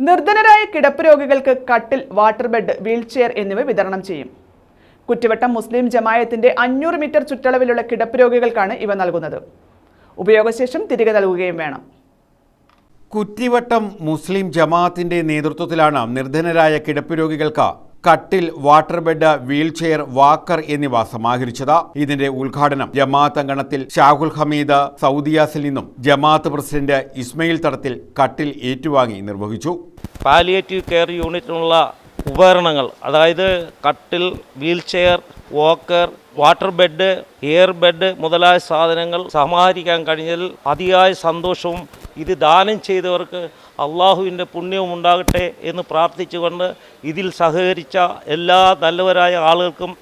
നിർധനരായ കിടപ്പ് രോഗികൾക്ക് കട്ടിൽ വാട്ടർ ബെഡ് വീൽചെയർ എന്നിവ വിതരണം ചെയ്യും. കുറ്റിവട്ടം മുസ്ലിം ജമായത്തിന്റെ അഞ്ഞൂറ് മീറ്റർ ചുറ്റളവിലുള്ള കിടപ്പ് രോഗികൾക്കാണ് ഇവ നൽകുന്നത്. ഉപയോഗശേഷം തിരികെ നൽകുകയും വേണം. കുറ്റിവട്ടം മുസ്ലിം ജമാഅത്തിന്റെ നേതൃത്വത്തിലാണ് നിർധനരായ കിടപ്പ് രോഗികൾക്ക് കട്ടിൽ വാട്ടർ ബെഡ് വീൽചെയർ വാക്കർ എന്നിവ സമാഹരിച്ചത് ഇതിന്റെ ഉദ്ഘാടനം. ജമാഅത്ത് അങ്കണത്തിൽ ഷാഹുൽ ഹമീദ് സൗദിയാസിൽ നിന്നും ജമാഅത്ത് പ്രസിഡന്റ് ഇസ്മയിൽ തടത്തിൽ കട്ടിൽ ഏറ്റുവാങ്ങി നിർവഹിച്ചു. പാലിയേറ്റീവ് കെയർ യൂണിറ്റിനുള്ള ഉപകരണങ്ങൾ അതായത് കട്ടിൽ wheelchair walker water bed air bed മുതലായ സാധനങ്ങൾ സമാഹരിക്കാൻ കഴിഞ്ഞതിൽ അതിയായ സന്തോഷവും ഇത് ദാനം ചെയ്തവർക്ക് അള്ളാഹുവിന്റെ പുണ്യവും ഉണ്ടാകട്ടെ എന്ന് പ്രാർത്ഥിച്ചുകൊണ്ട് ഇതിൽ സഹകരിച്ച എല്ലാ നല്ലവരായ ആളുകൾക്കും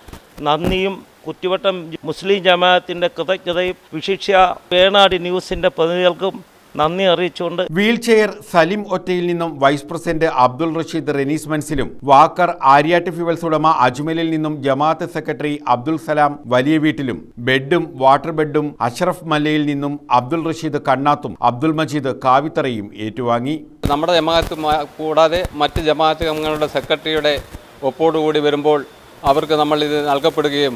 നന്ദിയും കുറ്റിവട്ടം മുസ്ലിം ജമാഅത്തിന്റെ കൃതജ്ഞതയും വിശിഷ്യ വേണാടി ന്യൂസിന്റെ പ്രതിനിധികൾക്കും നന്ദി അറിയിച്ചുകൊണ്ട് വീൽചെയർ സലിം ഒറ്റയിൽ നിന്നും വൈസ് പ്രസിഡന്റ് അബ്ദുൾ റഷീദ് റെനീസ് മൻസിലും വാക്കർ ആര്യാട്ട് ഫ്യൂവൽസ് ഉടമ അജ്മലിൽ നിന്നും ജമാഅത്ത് സെക്രട്ടറി അബ്ദുൾ സലാം വലിയ വീട്ടിലും ബെഡും വാട്ടർ ബെഡും അഷ്റഫ് മല്ലയിൽ നിന്നും അബ്ദുൾ റഷീദ് കണ്ണാത്തും അബ്ദുൾ മജീദ് കാവിത്തറയും ഏറ്റുവാങ്ങി. നമ്മുടെ ജമാഅത്ത് കൂടാതെ മറ്റ് ജമാഅത്ത് അംഗങ്ങളുടെ സെക്രട്ടറിയുടെ ഒപ്പോടുകൂടി വരുമ്പോൾ അവർക്ക് നമ്മൾ ഇത് നൽകപ്പെടുകയും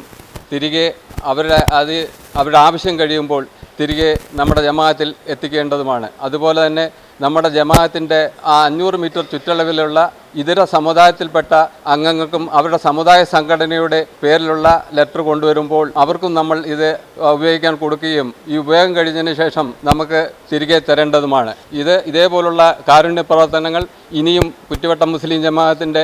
തിരികെ അവരുടെ അത് അവരുടെ ആവശ്യം കഴിയുമ്പോൾ തിരികെ നമ്മുടെ ജമാഅത്തിൽ എത്തിക്കേണ്ടതുമാണ്. അതുപോലെ തന്നെ നമ്മുടെ ജമാഅത്തിന്റെ ആ അഞ്ഞൂറ് മീറ്റർ ചുറ്റളവിലുള്ള ഇതര സമുദായത്തിൽപ്പെട്ട അംഗങ്ങൾക്കും അവരുടെ സമുദായ സംഘടനയുടെ പേരിലുള്ള ലെറ്റർ കൊണ്ടുവരുമ്പോൾ അവർക്കും നമ്മൾ ഇത് ഉപയോഗിക്കാൻ കൊടുക്കുകയും ഈ ഉപയോഗം കഴിഞ്ഞതിന് ശേഷം നമുക്ക് തിരികെ തരേണ്ടതുമാണ്. ഇത് ഇതേപോലുള്ള കാരുണ്യ പ്രവർത്തനങ്ങൾ ഇനിയും കുറ്റിവട്ടം മുസ്ലിം ജമാഅത്തിന്റെ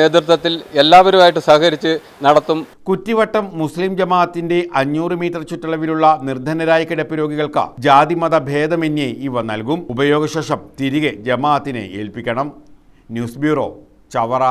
നേതൃത്വത്തിൽ എല്ലാവരുമായിട്ട് സഹകരിച്ച് നടത്തും. കുറ്റിവട്ടം മുസ്ലിം ജമാഅത്തിന്റെ അഞ്ഞൂറ് മീറ്റർ ചുറ്റളവിലുള്ള നിർധനരായ കിടപ്പ് രോഗികൾക്ക് ജാതിമത ഭേദമന്യേ ഇവ നൽകും. ഉപയോഗശേഷം തിരികെ ജമാഅത്തിനെ ഏൽപ്പിക്കണം. News bureau Chavara.